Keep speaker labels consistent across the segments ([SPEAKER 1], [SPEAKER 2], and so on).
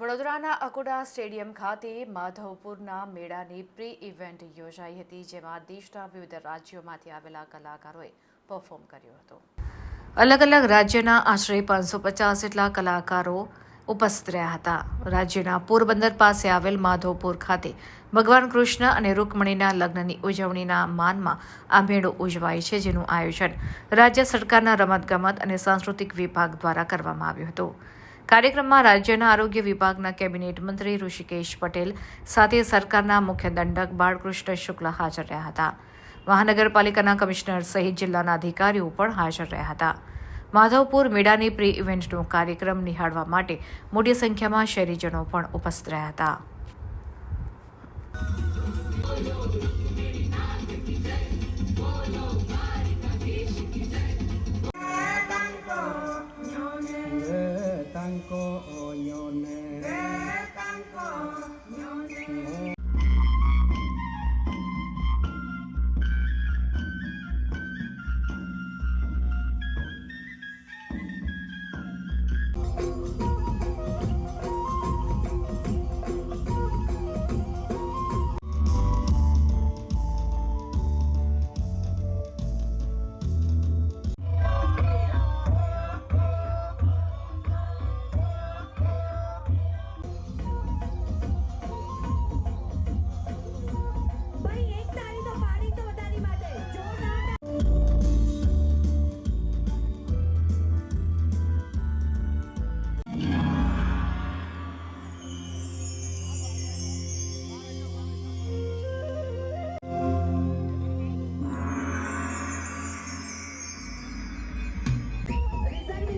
[SPEAKER 1] વડોદરાના અકોડા સ્ટેડિયમ ખાતે માધવપુરના મેળાની પ્રી ઇવેન્ટ યોજાઈ હતી, જેમાં દેશના વિવિધ રાજ્યોમાંથી આવેલા કલાકારોએ પરફોર્મ કર્યું હતું. અલગ અલગ રાજ્યના આશરે પાંચસો પચાસ જેટલા કલાકારો ઉપસ્થિત રહ્યા હતા. રાજ્યના પોરબંદર પાસે આવેલ માધવપુર ખાતે ભગવાન કૃષ્ણ અને રૂકમણીના લગ્નની ઉજવણીના માનમાં આ મેળો ઉજવાય છે, જેનું આયોજન રાજ્ય સરકારના રમતગમત અને સાંસ્કૃતિક વિભાગ દ્વારા કરવામાં આવ્યું હતું. કાર્યક્રમમાં રાજ્યના આરોગ્ય વિભાગના કેબિનેટ મંત્રી ઋષિકેશ પટેલ સાથે સરકારના મુખ્ય દંડક બાળકૃષ્ણ શુક્લ હાજર રહ્યા હતા. મહાનગરપાલિકાના કમિશનર સહિત જિલ્લાના અધિકારીઓ પણ હાજર રહ્યા હતા. માધવપુર મેળાની પ્રી ઇવેન્ટનો કાર્યક્રમ નિહાળવા માટે મોટી સંખ્યામાં શહેરીજનો પણ ઉપસ્થિત રહ્યા હતા.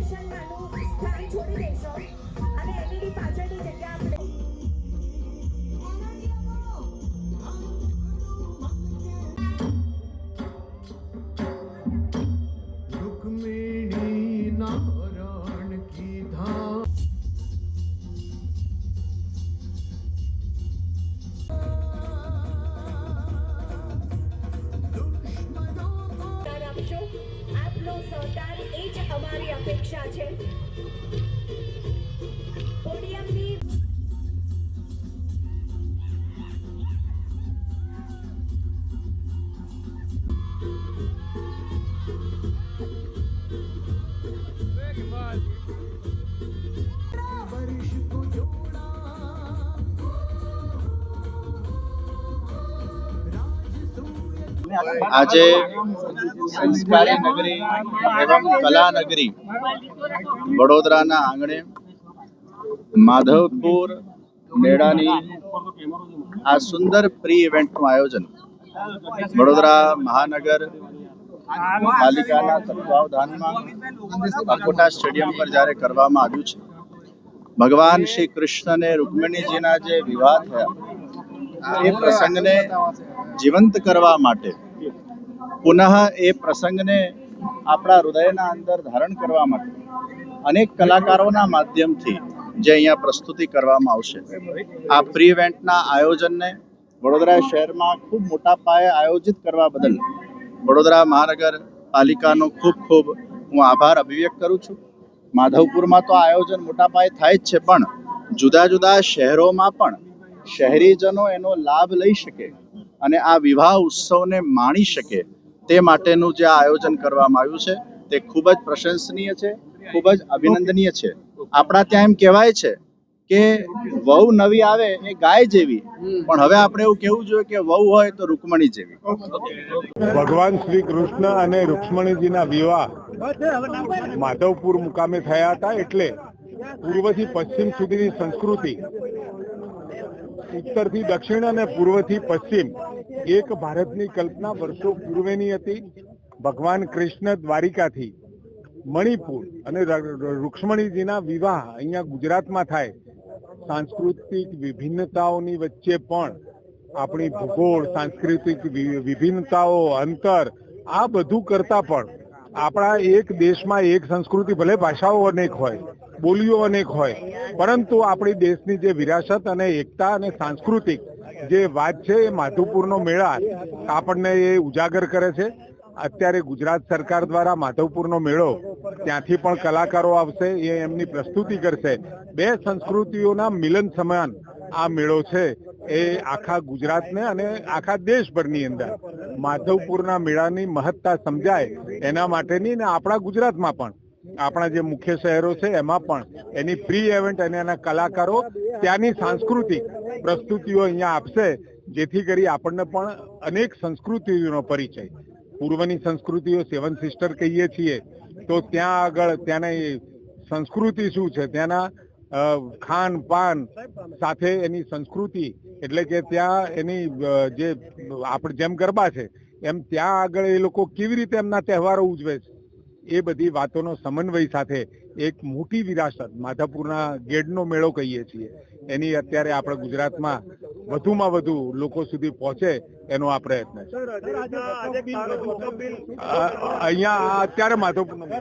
[SPEAKER 2] રિઝર્વેશનમાંનું સ્થાન છોડી દેશો અને એલઈડી પાછળની જગ્યા આપણે અપેક્ષા છે.
[SPEAKER 3] આજે સંસ્કારી નગરી એવમ કલા નગરી વડોદરાના આંગણે માધવપુર મેળાની આ સુંદર પ્રી ઇવેન્ટનું આયોજન વડોદરા મહાનગર પાલિકાના તત્વાવધાનમાં અકોટા સ્ટેડિયમ પર જ્યારે કરવામાં આવ્યું છે, ભગવાન શ્રી કૃષ્ણને રૂકમિણીજીના જે વિવાહ થયા, એ પ્રસંગને જીવંત કરવા માટે પુનઃ એ પ્રસંગને આપણા હૃદયના અંદર ધારણ કરવા માટે અનેક કલાકારોના માધ્યમથી જે અહીંયા પ્રસ્તુતિ કરવામાં આવશે. આ પ્રી ઇવેન્ટના આયોજનને વડોદરા શહેરમાં ખૂબ મોટા પાયે આયોજિત કરવા બદલ વડોદરા મહાનગર પાલિકાનો ખૂબ ખૂબ હું આભાર અભિવ્યક્ત કરું છું. માધવપુરમાં તો આયોજન મોટા પાયે થાય જ છે, પણ જુદા જુદા શહેરોમાં પણ શહેરીજનો એનો લાભ લઈ શકે અને આ વિવાહ ઉત્સવને માણી શકે તે માટેનું જે આયોજન કરવામાં આવ્યું છે, તે ખૂબ જ પ્રશંસનીય છે, ખૂબ જ અભિનંદનીય છે. આપણા ત્યાં એમ કહેવાય છે કે વહુ નવી આવે એ ગાય જેવી, પણ હવે આપણે એવું કેવું જોઈએ કે વહુ હોય તો રૂકમણી જેવી.
[SPEAKER 4] ભગવાન શ્રી કૃષ્ણ અને રૂક્ષ્મણીજીના વિવાહ માધવપુર મુકામે થયા હતા એટલે પૂર્વથી પશ્ચિમ સુધીની સંસ્કૃતિ ઉત્તરથી દક્ષિણ અને પૂર્વથી પશ્ચિમ એક ભારતની કલ્પના વર્ષો પૂર્વેની હતી. ભગવાન કૃષ્ણ દ્વારિકાથી મણિપુર અને રૂક્ષ્મણીજીના વિવાહ અહીંયા ગુજરાતમાં થાય. સાંસ્કૃતિક વિભિન્નતાઓની વચ્ચે પણ આપણી ભૂગોળ, સાંસ્કૃતિક વિભિન્નતાઓ, અંતર, આ બધું કરતા પણ આપણા એક દેશમાં એક સંસ્કૃતિ ભલે ભાષાઓ અનેક હોય, બોલીઓ અનેક હોય, પરંતુ આપણી દેશની જે વિરાસત અને એકતા અને સાંસ્કૃતિક જે વાત છે એ માધવપુરનો મેળા આપણને એ ઉજાગર કરે છે. અત્યારે ગુજરાત સરકાર દ્વારા માધવપુરનો મેળો ત્યાંથી પણ કલાકારો આવશે, એ એમની પ્રસ્તુતિ કરશે. બે સંસ્કૃતિઓના મિલન સમાન આ મેળો છે એ આખા ગુજરાતને અને આખા દેશભરની અંદર. માધવપુરના મેળાની મહત્તા સમજાય એના માટેની ને આપણા ગુજરાતમાં પણ. આપણા જે મુખ્ય શહેરો છે એમાં પણ એની પ્રી ઇવેન્ટ અને એના કલાકારો ત્યાંની સાંસ્કૃતિક પ્રસ્તુતિઓ અહીંયા આપશે, જેથી કરી આપણને પણ અનેક સંસ્કૃતિઓનો પરિચય. પૂર્વની સંસ્કૃતિઓ સેવન સિસ્ટર કહીએ છીએ, તો ત્યાં આગળ ત્યાંની સંસ્કૃતિ શું છે? ત્યાંના ખાન પાન સાથે એની સંસ્કૃતિ, એટલે કે ત્યાં એની જે, આપણે જેમ ગરબા છે, એમ ત્યાં આગળ એ લોકો કેવી રીતે એમના તહેવારો ઉજવે છે? એ બધી વાતોનો સમન્વય સાથે એક મોટી વિરાસત માધાપુરના ગેડનો મેળો કહીએ છીએ. એની અત્યારે આપણે ગુજરાતમાં વધુમાં વધુ લોકો સુધી પહોંચે એનો આ પ્રયત્ન છે. અહીંયા અત્યારે માધવપુરનો મેળો